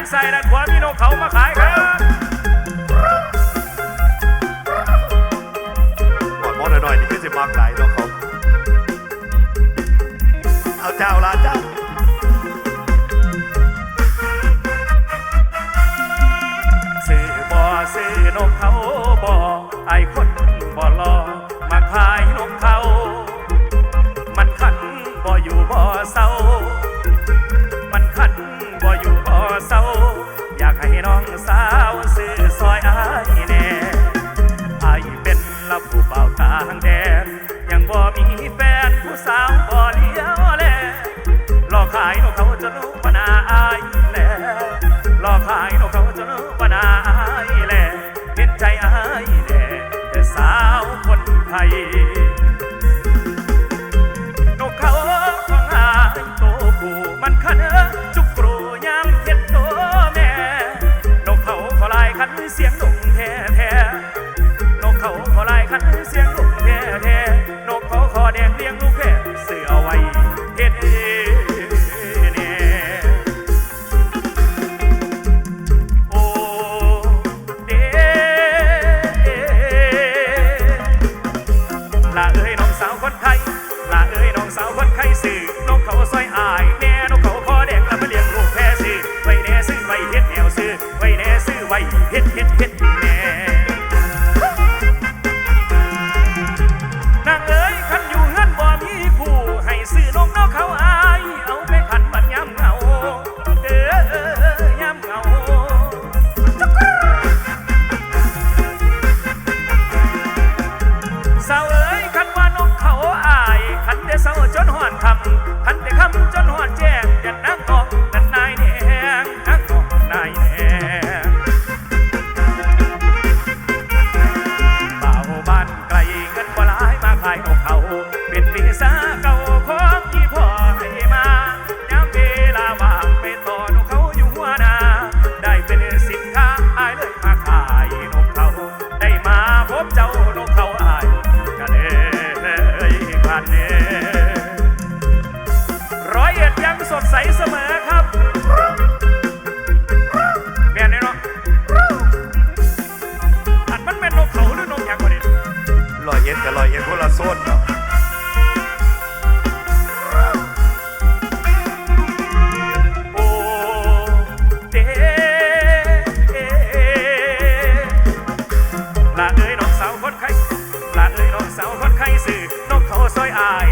านซ้ายด้าขวามีนกเขามาขายครับหอดมอหน่อยนี่คือสิมากายนกเขาเอาเจ้าละเจ้าซื้อบอซื้อนกเขาบอไอคนบ่อรอมาขายนกเขา มันขันบ่อยู่บอเศร้า เศร้า อยากให้น้องสาวซื้อซอยไอาแน่อายเป็นลับผู้เบาต่างแดน ยังบ่มีแฟนผู้สาวบ่เลี้ยวแลหลอกขายนกเขาจนรู้ปนาอายแล่ลอกขายนกเขาจนรู้ปนาอายแลเห็นใจอายแลแต่สาวคนไทย ขันเสียงลูกแท้แท่นกเขาคอแดงเลี้ยงลูกแพะเสือไว้เฮ็ดนโอ้เด้ลาเอ้ยน้องสาวคนไทยลาเอ้ยน้องสาวคนไทยสื่อนกเขาซอยอายเ Bet fi sa kao high.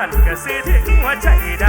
กันก็สิถึงหัวใจใด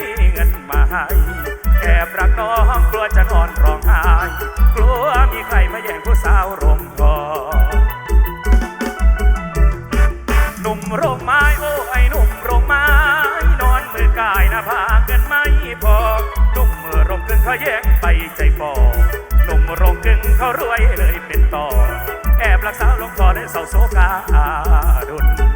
มีเงินมาให้แอบรักน้องกลัวจะนอนร้องไห้กลัวมีใครมาแย่งผู้สาวร่มทองหนุ่มโรงไม้โอ้ไอหนุ่มโรงไม้ นอนมือกายหน้าผากเงินไม่พอนุ่มมือรงกึ่งเขาแย่งไปใจฟอหนุ่มโรงกึ่งเขารวยเลยเป็นต่อ แอบรักสาวลงคอได้เสาโซกาดุน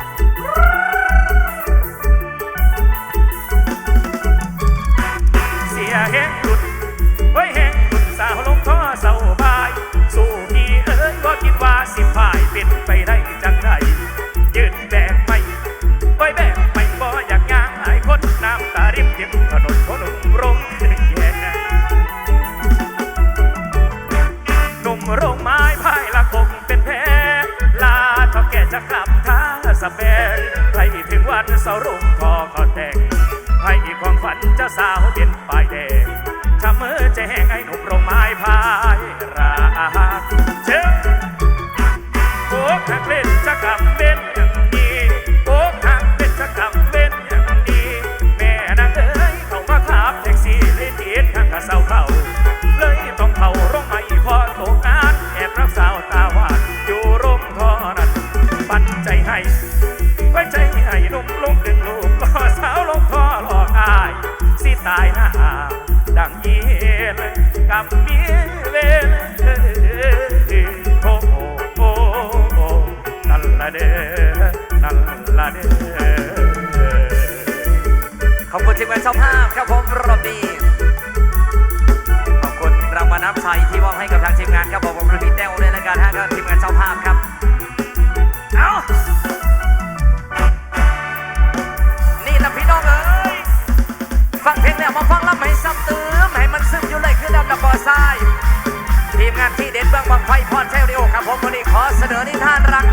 บื้องบังไฟพรเทลดิโอครับผมวันนี้ขอเสนอนิทานรัก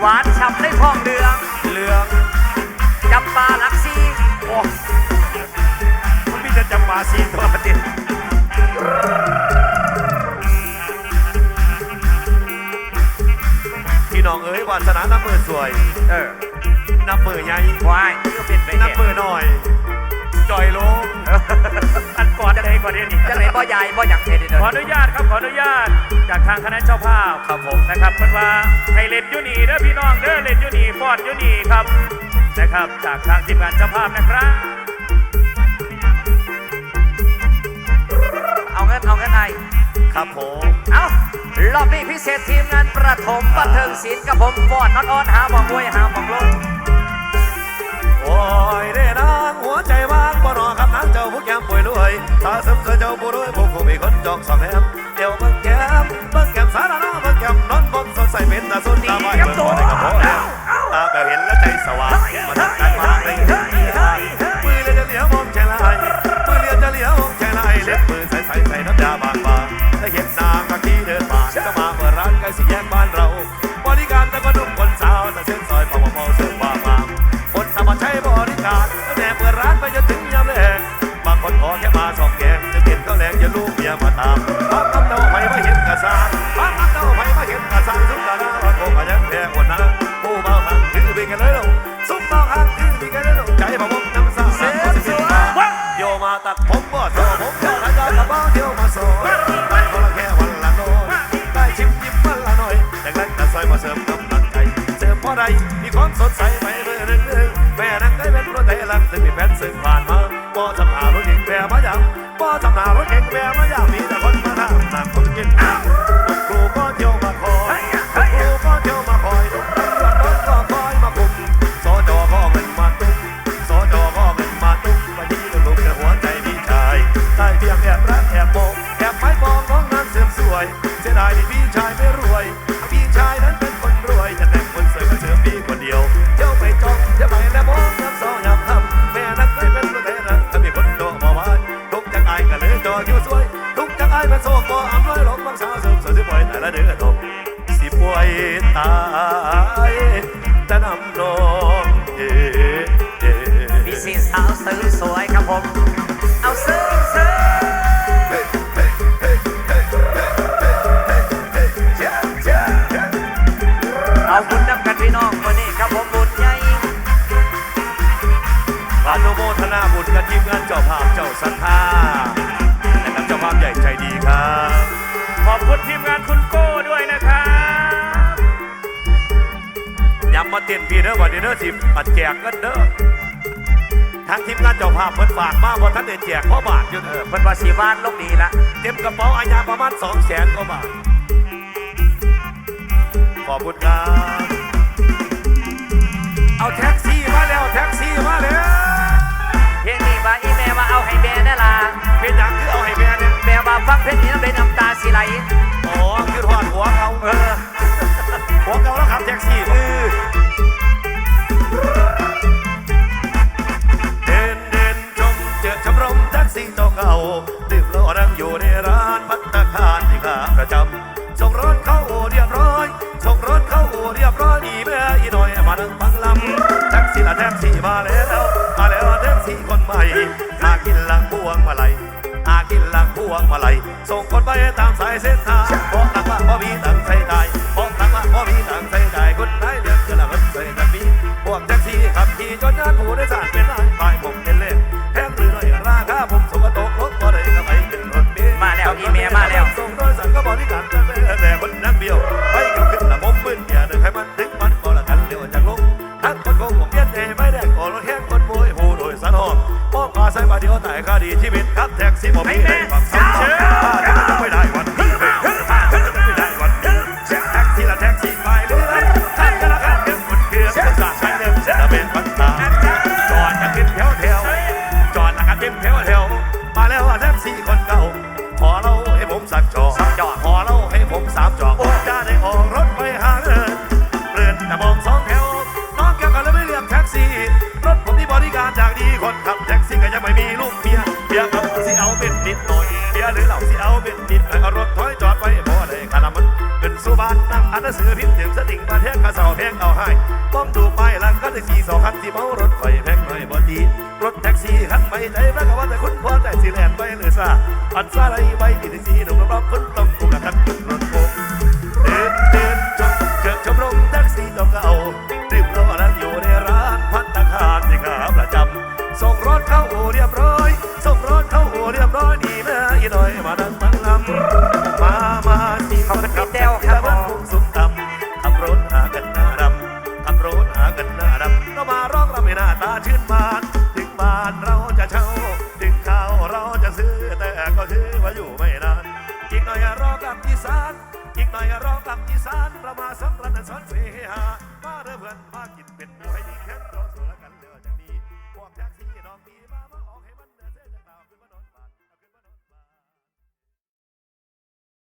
หวานฉ่ำในทองเดืองเหลืองจำปาลักซีโอ้มันมีแต่จำปาสีตัวเดียวพี่น้องเอ้ยวาสนาน้ำมือสวยเออน้ำมือใหญ่วายก็เป็นไปน้ำมือหน่อย จอยลง อันก่อนจะไก่เดี๋ยวนี้จะไหนบ่ใหญ่บ่อยากเห็นเด้ขออนุญาตครับขออนุญาตจากทางคณะเจ้าภาพครับผมนะครับเพิ่นว่าให้เล่นยูนี่เด้อพี่น้องเด้อเล่นยูนี่ฟอดยูนี่ครับนะครับ จากทางทีมงานเจ้าภาพนะครับ เอาเงินเอาเงินไอครับผมเอารอบนี้พิเศษทีมงานประถมบันเทิงศิลป์กับผมฟอดนอนออนหาบ่องมวยหาบ่องลงโอ้ยเด้นาง ใจว่างบ่รอครับนางเจ้าผู้แก้มป่วยรวยตาซึมเสือเจ้าผู้รวยผู้ผู้มีคนจองสองแหมเดี๋ยวเบิ่งแก้มเบิ่งแก้มสารนาเบิ่งแก้มนอนบนสดใสเป็นตาสุดตาใบเบิ่งบ่ได้กับพ่อแล้วตาแบบเห็นแล้วใจสว่างมาทำการมาเลยมือเลียจะเหลียวมองใจลายมือเลียจะเหลียวมองใจลายเล็บมือใส่ใส่ใส่น้ำยาบางบางได้เห็นนางกะกี้เดินผ่านจะมาเปิดร้านใกล้สี่แยกบ้านเราบริการแต่ก็นุ่มคนสาวแต่เส้นซอยพอพอเสื้อว่ามาคนสมัครใช้บริการ จะ เสียดายที่พี่ชายไม่รวย พี่ชายนั้นเป็นคนรวยจะแต่งคนสวยมาเสริมพี่คนเดียวเที่ยวไปจองเที่ยวไปแล้วมองย้ำสองย้ำคำแม่นั้นเคยเป็นตัวแทนนะถ้ามีคนโตมาว่าทุกจังอายก็เลยจอคิวสวย ทุกจังอายเป็นโซ่ก็อำน้อยหลงบางสาวสริมสวยสิป่วยแต่ละเดือนตกสิป่วยตายแต่นำนองเอ๋เอ๋มีสีสาวสริมสวยครับผมเอาเส ครับผมบุญใหญ่อนุโมทนาบุญกับทีมงานเจ้าภาพเจ้าศรัทธานะครับเจ้าภาพใหญ่ใจดีครับ ขอบคุณทีมงานคุณโก้ด้วยนะครับย้ำมาเต้นพี่เด้อวันนี้เด้อสิปัดแจกกันเด้อทางทีมงานเจ้าภาพเพิ่นฝากมาว่าท่านได้แจกพ่อบาทอยู่เด้อเพิ่นว่าสีบ้านลกดีละเต็มกระเป๋าอาญาประมาณ2แสนกว่าบาทขอบคุณครับ มาแล้วเพลงนี้ว่าอีแม่มาเอาให้แม่นั่นล่ะเป็นหยังคือเอาให้แม่เนี่ยแม่มาฟังเพลงนี้น้ำเลยน้ำตาสิไหลอ๋อคือหอดหัวเขาเออหัวเขาแล้วขับแท็กซี่อือเดินเดินชมเจอชมรมแท็กซี่เจ้าเก่าดื่มเหล้านั่งอยู่ในร้านพัตตาคารที่ขาประจำส่งรถเข้าอู่เรียบร้อยส่งรถเข้าอู่เรียบร้อยดีแม่อีหน่อยมานั่งฟังลำ แท็กซี่มาแล้ว มาแล้วแท็กซี่คนใหม่มากินหลังพวงมาลัยอากินหลังพวงมาลัยส่งคนไปตามสายเส้นทางเพราะตังว่าพอมีตังใส่ได้เพราะตังว่าพอมีตังใส่ได้คนไหนเลือกจะละเงินใส่กันมีพวกแท็กซี่ขับขี่จนงานผู้โดยส ก็ดีชีวิตครับแท็กซี่ผมมีได้ฟังาอั